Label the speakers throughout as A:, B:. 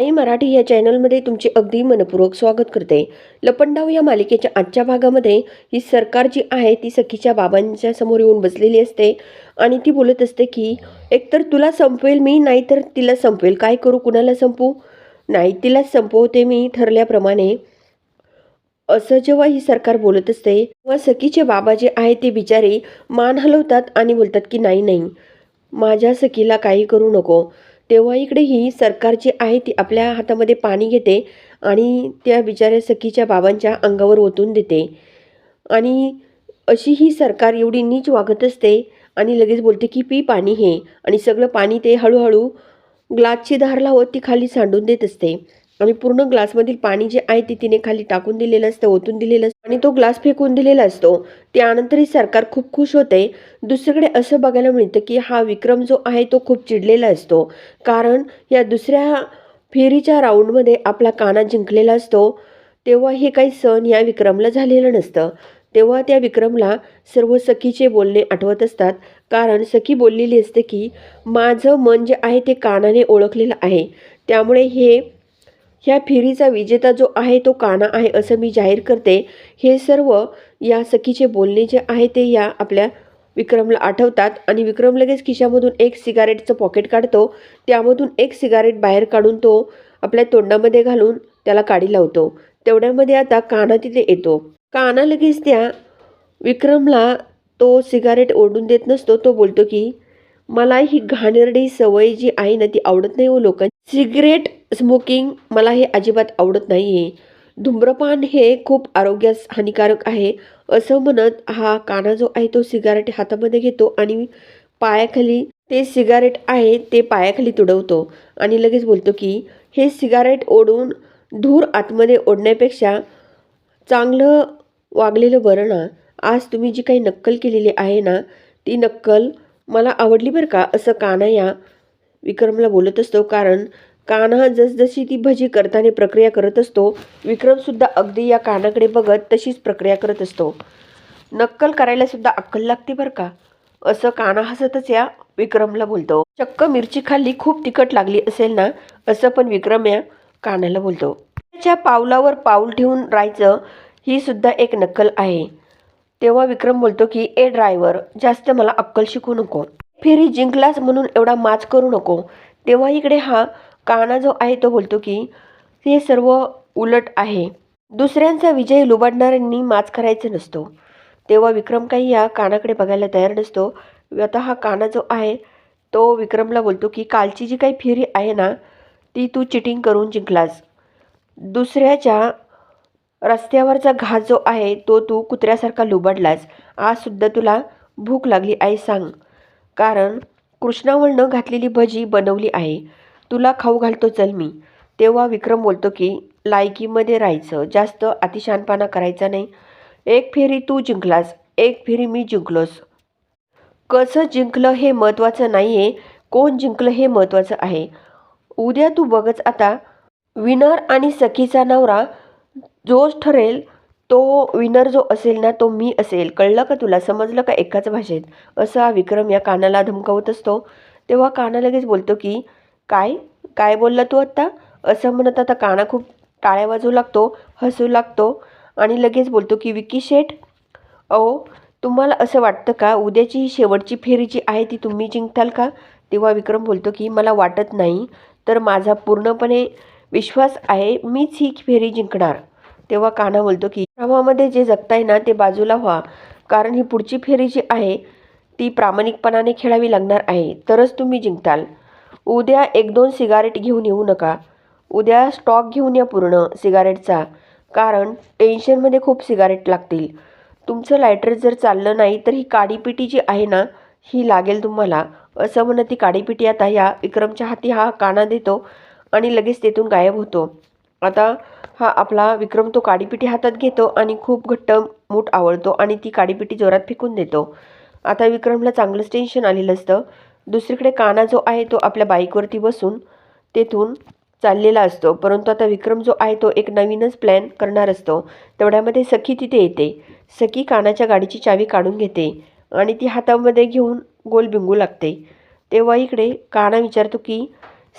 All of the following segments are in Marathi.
A: आई मराठी या चॅनलमध्ये तुमचे अगदी मनपूर्वक स्वागत करते. लपंडाव या मालिकेच्या आजच्या भागामध्ये ही सरकार जी आहे ती सखीच्या बाबांच्या समोर येऊन बसलेली असते आणि ती बोलत असते की एकतर तुला संपवेल मी नाहीतर तिला संपवेल काय करू? कुणाला संपू? नाही तिलाच संपवते मी ठरल्याप्रमाणे असं जेव्हा ही सरकार बोलत असते तेव्हा सखीचे बाबा जे आहे ते बिचारे मान हलवतात आणि बोलतात की नाही नाही. माझ्या सखीला काही करू नको. तेव्हा इकडे ही सरकार जी आहे ती आपल्या हातामध्ये पाणी घेते आणि त्या बिचाऱ्या सखीच्या बाबांच्या अंगावर ओतून देते. आणि अशी ही सरकार एवढी नीच वागत असते आणि लगेच बोलते की पी पाणी हे. आणि सगळं पाणी ते हळूहळू ग्लासची धार लावत ती खाली सांडून देत असते. आणि पूर्ण ग्लासमधील पाणी जे आहे ते तिने खाली टाकून दिलेलं असतं ओतून दिलेलं असतं आणि तो ग्लास फेकून दिलेला असतो. त्यानंतरही सरकार खूप खुश होते. दुसरीकडे असं बघायला मिळतं की हा विक्रम जो आहे तो खूप चिडलेला असतो. कारण या दुसऱ्या फेरीच्या राऊंडमध्ये आपला काना जिंकलेला असतो. तेव्हा हे काही सण या विक्रमला झालेलं नसतं. तेव्हा त्या विक्रमला सर्व सखीचे बोलणे आठवत असतात. कारण सखी बोललेली असते की माझं मन जे आहे ते कानाने ओळखलेलं आहे. त्यामुळे हे ह्या फेरीचा विजेता जो आहे तो काना आहे असं मी जाहीर करते. हे सर्व या सखीचे बोलणे जे आहे ते या आपल्या विक्रमला आठवतात आणि विक्रम लगेच खिशामधून एक सिगारेटचं पॉकेट काढतो. त्यामधून एक सिगारेट बाहेर काढून तो आपल्या तोंडामध्ये घालून त्याला काढी लावतो. तेवढ्यामध्ये आता काना तिथे येतो. काना लगेच त्या विक्रमला तो सिगारेट ओढून देत नसतो. तो बोलतो की मला ही घाणेरडी सवय जी आहे ना ती आवडत नाही हो लोकांची. सिगरेट स्मोकिंग मला हे अजिबात आवडत नाही आहे धूम्रपान हे खूप आरोग्यास हानिकारक आहे असं म्हणत हा काना जो आहे तो सिगारेट हातामध्ये घेतो आणि पायाखाली ते सिगारेट आहे ते पायाखाली तुडवतो आणि लगेच बोलतो की हे सिगारेट ओढून धूर आतमध्ये ओढण्यापेक्षा चांगलं वागलेलं बरं ना. आज तुम्ही जी काही नक्कल केलेली आहे ना ती नक्कल मला आवडली बरं का? असं काना या विक्रमला बोलत असतो कारण कान्हा जसजशी ती भजी करताना प्रक्रिया करत असतो विक्रमसुद्धा अगदी या कानाकडे बघत तशीच प्रक्रिया करत असतो. नक्कल करायला सुद्धा अक्कल लागते बरं का? असं काना हसतच या विक्रमला बोलतो. चक्क मिरची खाल्ली खूप तिखट लागली असेल ना? असं पण विक्रम या कानाला बोलतो. त्याच्या पावलावर पाऊल ठेवून राहायचं ही सुद्धा एक नक्कल आहे. तेव्हा विक्रम बोलतो की ए ड्रायव्हर जास्त मला अक्कल शिकू नको. फेरी जिंकलाच म्हणून एवढा माच करू नको. तेव्हा इकडे हा काना जो आहे तो बोलतो की हे सर्व उलट आहे. दुसऱ्यांचा विजय लुबाडणाऱ्यांनी माच करायचा नसतो. तेव्हा विक्रम काही या कानाकडे बघायला तयार नसतो. आता हा काना जो आहे तो विक्रमला बोलतो की कालची जी काही फेरी आहे ना ती तू चिटिंग करून जिंकलास. दुसऱ्याच्या रस्त्यावरचा घास जो आहे तो तू कुत्र्यासारखा लुबाडलास. आजसुद्धा तुला भूक लागली आहे सांग. कारण कृष्णावळनं घातलेली भजी बनवली आहे. तुला खाऊ घालतो चल मी. तेव्हा विक्रम बोलतो की लायकीमध्ये राहायचं. जास्त अतिशानपणा करायचा नाही. एक फेरी तू जिंकलास. एक फेरी मी जिंकलोस. कसं जिंकलं हे महत्त्वाचं नाही आहे कोण जिंकलं हे महत्त्वाचं आहे. उद्या तू बघच आता. विनर आणि सखीचा नवरा जोच ठरेल. तो विनर जो असेल ना तो मी असेल. कळलं का तुला? समजलं का एकाच भाषेत? असं हा विक्रम या कानाला धमकावत असतो. तेव्हा काना लगेच बोलतो की काय? काय बोलला तू आत्ता? असं म्हणत आता काना खूप टाळ्या वाजू लागतो हसू लागतो आणि लगेच बोलतो की विकी शेठ अहो तुम्हाला असं वाटतं का? उद्याची ही शेवटची फेरी जी आहे ती तुम्ही जिंकताल का? तेव्हा विक्रम बोलतो की मला वाटत नाही. तर माझा पूर्णपणे विश्वास आहे मीच ही फेरी जिंकणार. तेव्हा काना बोलतो की भ्रमामध्ये जे जगताय ना ते बाजूला व्हा. कारण ही पुढची फेरी जी आहे ती प्रामाणिकपणाने खेळावी लागणार आहे. तरच तुम्ही जिंकताल. उद्या एक दोन सिगारेट घेऊन येऊ नका. उद्या स्टॉक घेऊन या पूर्ण सिगारेटचा. कारण टेन्शनमध्ये खूप सिगारेट लागतील. तुमचं लायटर जर चाललं नाही तर ही काडीपिटी जी आहे ना ही लागेल तुम्हाला. असं म्हणत ती काडीपिटी आता या विक्रमच्या हाती हा काना देतो आणि लगेच तेथून गायब होतो. आता हा आपला विक्रम तो काडीपिटी हातात घेतो आणि खूप घट्ट मूठ आवळतो आणि ती काडीपिटी जोरात फेकून देतो. आता विक्रमला चांगलंच टेन्शन आलेलं असतं. दुसरीकडे काना जो आहे तो आपल्या बाईकवरती बसून तेथून चाललेला असतो. परंतु आता विक्रम जो आहे तो एक नवीनच प्लॅन करणार असतो. तेवढ्यामध्ये सखी तिथे येते. सखी कानाच्या गाडीची चावी काढून घेते आणि ती हातामध्ये घेऊन गोल बिंगू लागते. तेव्हा इकडे काना विचारतो की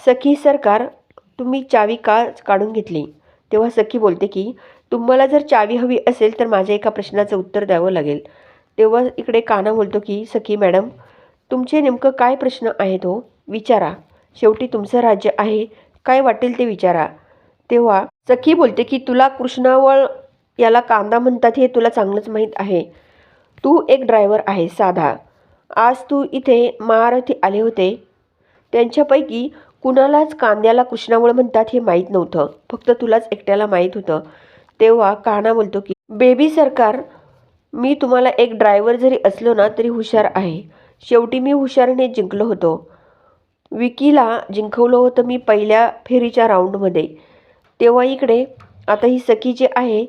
A: सखी सरकार तुम्ही चावी का काढून घेतली? तेव्हा सखी बोलते की तुम्हाला जर चावी हवी असेल तर माझ्या एका प्रश्नाचं उत्तर द्यावं लागेल. तेव्हा इकडे काना बोलतो की सखी मॅडम तुमचे नेमकं काय प्रश्न आहेत हो? विचारा. शेवटी तुमचं राज्य आहे. काय वाटेल ते विचारा. तेव्हा सखी बोलते की तुला कृष्णावळ याला कांदा म्हणतात हे तुला चांगलंच माहीत आहे. तू एक ड्रायव्हर आहे साधा. आज तू इथे महारथी आले होते. त्यांच्यापैकी कुणालाच कांद्याला कृष्णामुळे म्हणतात हे माहीत नव्हतं. फक्त तुलाच एकट्याला माहीत होतं. तेव्हा काना बोलतो की बेबी सरकार मी तुम्हाला एक ड्रायव्हर जरी असलो ना तरी हुशार आहे. शेवटी मी हुशारीने जिंकलो होतो. विकीला जिंकवलं होतं मी पहिल्या फेरीच्या राऊंडमध्ये. तेव्हा इकडे आता ही सखी जे आहे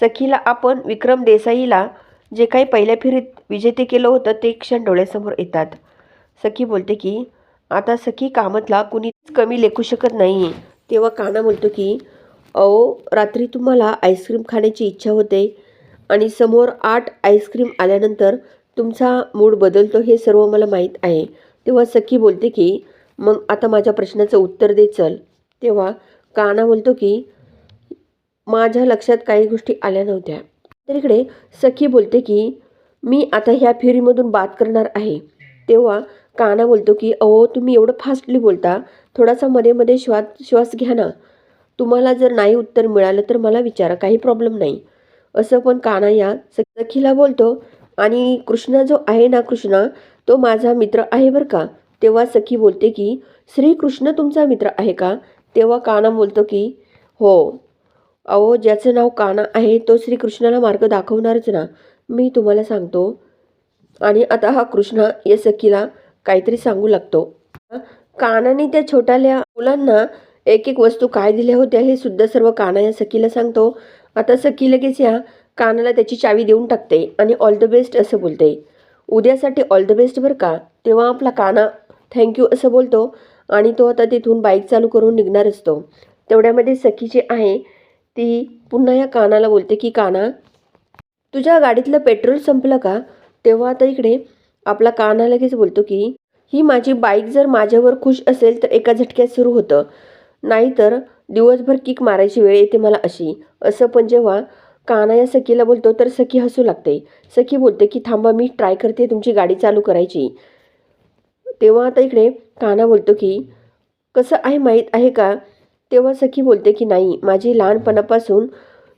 A: सखीला आपण विक्रम देसाईला जे काही पहिल्या फेरीत विजेते केलं होतं ते क्षण डोळ्यासमोर येतात. सखी बोलते की आता सखी कामतला कुणी कमी लेखू शकत नाही तेव्हा काना बोलतो की अहो रात्री तुम्हाला आईस्क्रीम खाण्याची इच्छा होते आणि समोर आठ आईस्क्रीम आल्यानंतर तुमचा मूड बदलतो हे सर्व मला माहीत आहे. तेव्हा सखी बोलते की मग आता माझ्या प्रश्नाचं उत्तर दे चल. तेव्हा काना बोलतो की माझ्या लक्षात काही गोष्टी आल्या नव्हत्या. तर इकडे सखी बोलते की मी आता ह्या फेरीमधून बात करणार आहे. तेव्हा काना बोलतो की अहो तुम्ही एवढं फास्टली बोलता थोडासा मध्ये मध्ये श्वास श्वास घ्या ना. तुम्हाला जर नाही उत्तर मिळालं तर मला विचारा काही प्रॉब्लेम नाही. असं पण काना या. सखीला बोलतो आणि कृष्णा जो आहे ना कृष्णा तो माझा मित्र आहे बरं का? तेव्हा सखी बोलते की श्रीकृष्ण तुमचा मित्र आहे का? तेव्हा काना बोलतो की हो. अहो ज्याचं नाव काना आहे तो श्रीकृष्णाला मार्ग दाखवणारच ना. मी तुम्हाला सांगतो. आणि आता हा कृष्णा या सखीला काहीतरी सांगू लागतो. कानाने त्या छोट्याल्या मुलांना एक एक वस्तू काय दिल्या होत्या हे सुद्धा सर्व काना या सखीला सांगतो. आता सखी लगेच या कानाला त्याची चावी देऊन टाकते आणि ऑल द बेस्ट असं बोलते. उद्यासाठी ऑल द बेस्ट बरं का? तेव्हा आपला काना थँक्यू असं बोलतो आणि तो आता तिथून बाईक चालू करून निघणार असतो. तेवढ्यामध्ये सखी जी आहे ती पुन्हा या कानाला बोलते की काना तुझ्या गाडीतलं पेट्रोल संपलं का? तेव्हा आता इकडे आपला काना लगेच बोलतो की ही माझी बाईक जर माझ्यावर खुश असेल तर एका झटक्यात सुरू होतं. नाहीतर दिवसभर किक मारायची वेळ येते मला अशी. असं पण जेव्हा काना या सखीला बोलतो तर सखी हसू लागते. सखी बोलते की थांबा मी ट्राय करते तुमची गाडी चालू करायची. तेव्हा आता इकडे काना बोलतो की कसं आहे माहीत आहे का? तेव्हा सखी बोलते की नाही माझी लहानपणापासून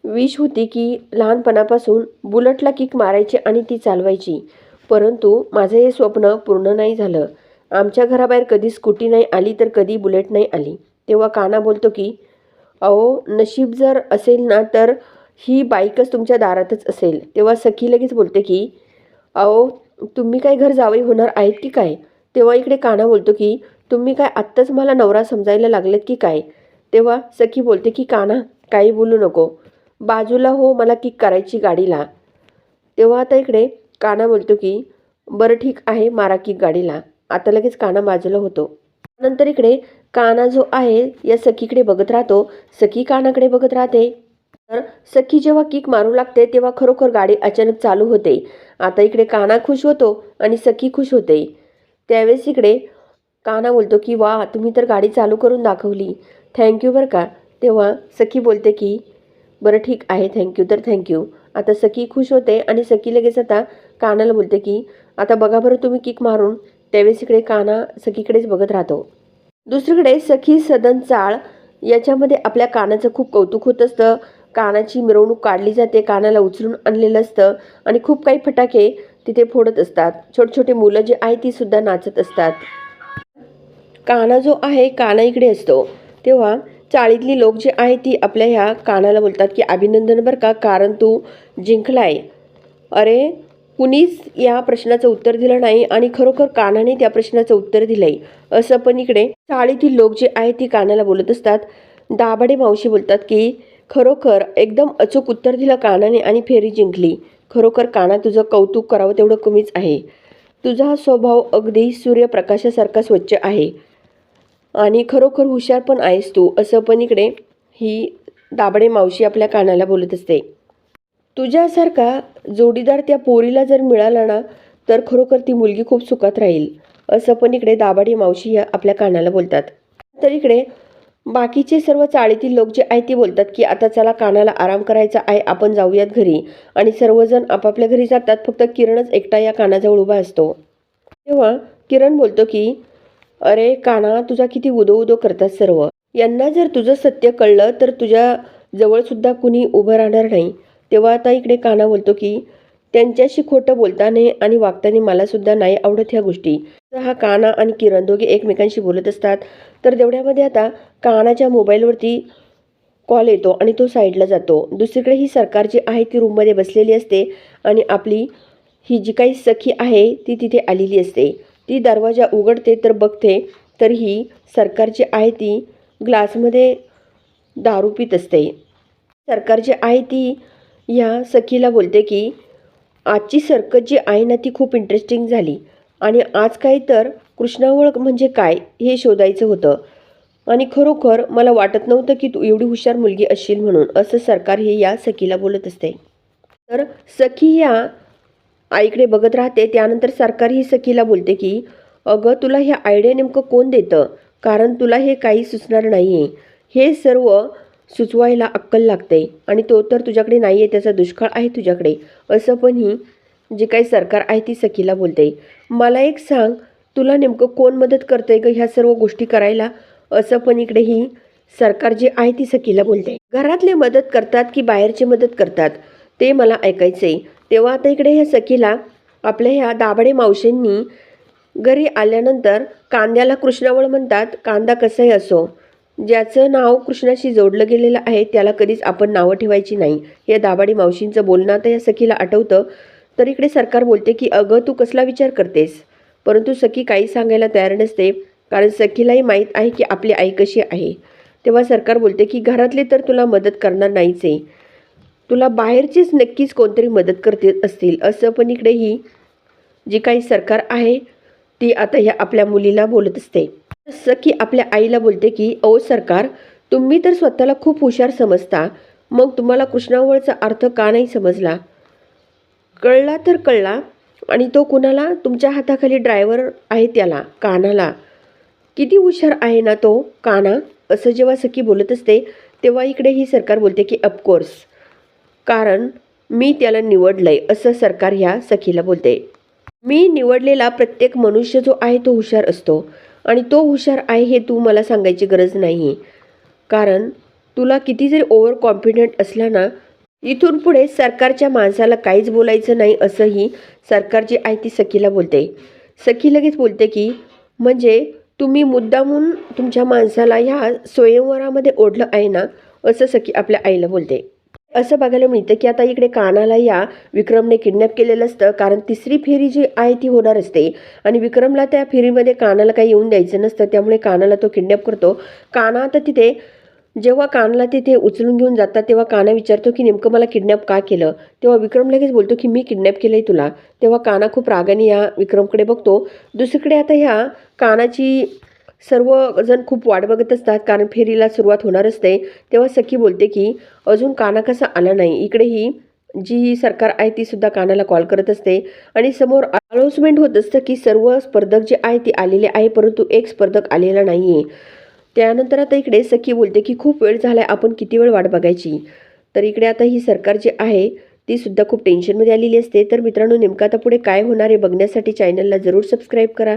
A: विश होती की लहानपणापासून बुलटला किक मारायची आणि ती चालवायची. परंतु माझं हे स्वप्न पूर्ण नाही झालं. आमच्या घराबाहेर कधी स्कूटी नाही आली तर कधी बुलेट नाही आली. तेव्हा काना बोलतो की अहो नशीब जर असेल ना तर ही बाईकच तुमच्या दारातच असेल. तेव्हा सखी लगेच बोलते की अहो तुम्ही काय घर जावई होणार आहेत की काय? तेव्हा इकडे काना बोलतो की तुम्ही काय आत्ताच मला नवरा समजायला लागलेत की काय? तेव्हा सखी बोलते की काना काही बोलू नको. बाजूला हो मला किक करायची गाडीला. तेव्हा आता इकडे काना बोलतो की बरं ठीक आहे मारा किक गाडीला. आता लगेच काना बाजूला होतो. नंतर इकडे काना जो आहे या सखीकडे बघत राहतो. सखी कानाकडे बघत राहते. तर सखी जेव्हा किक मारू लागते तेव्हा खरोखर गाडी अचानक चालू होते. आता इकडे काना खुश होतो आणि सखी खुश होते. त्यावेळेस इकडे काना बोलतो की वा तुम्ही तर गाडी चालू करून दाखवली. थँक्यू बरं का. तेव्हा सखी बोलते की बरं ठीक आहे थँक्यू तर थँक्यू आता सखी खुश होते आणि सखी लगेच आता कानाला बोलते की आता बघा बरं तुम्ही किक मारून त्यावेळेस इकडे काना सखीकडेच बघत राहतो. दुसरीकडे सखी सदन चाळ याच्यामध्ये आपल्या कानाचं खूप कौतुक होत असतं. कानाची मिरवणूक काढली जाते कानाला उचलून आणलेलं असतं आणि खूप काही फटाके तिथे फोडत असतात. छोटे छोटे मुलं जे आहे ती सुद्धा नाचत असतात. काना जो आहे काना इकडे असतो. तेव्हा चाळीतली लोक जे आहे ती आपल्या ह्या कानाला बोलतात की अभिनंदन बरं का कारण तू जिंकलाय. अरे कुणीच या प्रश्नाचं उत्तर दिलं नाही आणि खरोखर कानाने त्या प्रश्नाचं उत्तर दिलंय. असं पण इकडे चाळीतील लोक जे आहेत ती कानाला बोलत असतात. दाभाडे मावशी बोलतात की खरोखर एकदम अचूक उत्तर दिलं कानाने आणि फेरी जिंकली. खरोखर काना तुझं कौतुक करावं तेवढं कमीच आहे. तुझा स्वभाव अगदी सूर्यप्रकाशासारखा स्वच्छ आहे. आणि खरोखर हुशार पण आहेस तू. असं पण इकडे ही दाबडे मावशी आपल्या कानाला बोलत असते. तुझ्यासारखा जोडीदार त्या पोरीला जर मिळाला ना तर खरोखर ती मुलगी खूप सुखात राहील. असं पण इकडे दाबाडी मावशी या आपल्या कानाला बोलतात. तर इकडे बाकीचे सर्व चाळीतील लोक जे आहे ते बोलतात की आता चला कानाला आराम करायचा आहे आपण जाऊयात घरी. आणि सर्वजण आपापल्या घरी जातात फक्त किरणच एकटा या कानाजवळ उभा असतो. तेव्हा किरण बोलतो की अरे काना तुझा किती उदो उदो करतात सर्व. यांना जर तुझं सत्य कळलं तर तुझ्या जवळसुद्धा कुणी उभं राहणार नाही. तेव्हा आता इकडे काना बोलतो की त्यांच्याशी खोटं बोलताना आणि वागताना मलासुद्धा नाही आवडत ह्या गोष्टी. तर हा काना आणि किरण दोघे एकमेकांशी बोलत असतात. तर तेवढ्यामध्ये आता कानाच्या मोबाईलवरती कॉल येतो आणि तो साईडला जातो. दुसरीकडे ही सरकार जी आहे ती रूममध्ये बसलेली असते आणि आपली ही जी काही सखी आहे ती तिथे आलेली असते. ती दरवाजा उघडते तर बघते तर ही सरकारची आहे ती ग्लासमध्ये दारू पित असते. सरकार जी आहे ती ह्या सखीला बोलते की आजची सरकत जी आहे ना ती खूप इंटरेस्टिंग झाली. आणि आज काही तर कृष्णावळ म्हणजे काय हे शोधायचं होतं. आणि खरोखर मला वाटत नव्हतं की तू एवढी हुशार मुलगी असशील म्हणून असं सरकार हे या सखीला बोलत असते. तर सखी या आईकडे बघत राहते त्यानंतर सरकार ही सखीला बोलते की अगं तुला ह्या आयडिया नेमकं कोण देतं? कारण तुला हे काही सुचणार नाही आहे हे सर्व सुचवायला अक्कल लागते आणि तो तर तुझ्याकडे नाही आहे त्याचा दुष्काळ आहे तुझ्याकडे. असं पण ही जे काही सरकार आहे ती सखीला बोलते. मला एक सांग तुला नेमकं कोण मदत करतंय ग ह्या सर्व गोष्टी करायला? असं पण इकडे ही सरकार जी आहे ती सखीला बोलते. घरातले मदत करतात की बाहेरचे मदत करतात? ते मला ऐकायचे तेव्हा आता इकडे ह्या सखीला आपल्या ह्या दाभाडे मावशींनी घरी आल्यानंतर कांद्याला कृष्णावळ म्हणतात कांदा कसाही असो. ज्याचं नाव कृष्णाशी जोडलं गेलेलं आहे त्याला कधीच आपण नावं ठेवायची नाही. या दाभाडी मावशींचं बोलणं आता या सखीला आठवतं. तर इकडे सरकार बोलते की अगं तू कसला विचार करतेस? परंतु सखी काही सांगायला तयार नसते कारण सखीलाही माहीत आहे की आपली आई कशी आहे. तेव्हा सरकार बोलते की घरातले तर तुला मदत करणार नाहीच आहे. तुला बाहेरचीच नक्कीच कोणतरी मदत करते असतील. असं पण इकडे ही जी काही सरकार आहे ती आता ह्या आपल्या मुलीला बोलत असते. सखी आपल्या आईला बोलते की ओ सरकार तुम्ही तर स्वतःला खूप हुशार समजता. मग तुम्हाला कृष्णावळचा अर्थ का नाही समजला? कळला तर कळला आणि तो कुणाला? तुमच्या हाताखाली ड्रायव्हर आहे त्याला कानाला. किती हुशार आहे ना तो काना? असं जेव्हा सखी बोलत असते तेव्हा इकडे ही सरकार बोलते की अपकोर्स कारण मी त्याला निवडलंय असं सरकार ह्या सखीला बोलते. मी निवडलेला प्रत्येक मनुष्य जो आहे तो हुशार असतो. आणि तो हुशार आहे हे तू मला सांगायची गरज नाही. कारण तुला किती जरी ओव्हर कॉन्फिडंट असला ना इथून पुढे सरकारच्या माणसाला काहीच बोलायचं नाही असंही सरकारची आहे ती सखीला बोलते. सखी लगेच बोलते की म्हणजे तुम्ही मुद्दामून तुमच्या माणसाला ह्या स्वयंवरामध्ये ओढलं आहे ना? असं सखी आपल्या आईला बोलते. असं बघायला मिळतं की आता इकडे कानाला या विक्रमने किडनॅप केलेलं असतं. कारण तिसरी फेरी जी आहे ती होणार असते. आणि विक्रमला त्या फेरीमध्ये कानाला काही येऊन द्यायचं नसतं. त्यामुळे कानाला तो किडनॅप करतो. काना आता तिथे जेव्हा कानला तिथे उचलून घेऊन जातात तेव्हा काना विचारतो की नेमकं मला किडनॅप का केलं? तेव्हा विक्रम लगेच बोलतो की मी किडनॅप केलं आहे तुला. तेव्हा काना खूप रागाने या विक्रमकडे बघतो. दुसरीकडे आता ह्या कानाची सर्वजण खूप वाट बघत असतात कारण फेरीला सुरुवात होणार असते. तेव्हा सखी बोलते की अजून काना कसा आला नाही? इकडे ही जी सरकार आहे ती सुद्धा कानाला कॉल करत असते. आणि समोर अनाऊन्समेंट होत असतं की सर्व स्पर्धक जे आहे ते आलेले आहे परंतु एक स्पर्धक आलेला नाही आहे त्यानंतर आता इकडे सखी बोलते की खूप वेळ झाला आहे आपण किती वेळ वाट बघायची? तर इकडे आता ही सरकार जी आहे ती सुद्धा खूप टेन्शनमध्ये आलेली असते. तर मित्रांनो नेमकं आता पुढे काय होणार आहे बघण्यासाठी चॅनलला जरूर सबस्क्राईब करा.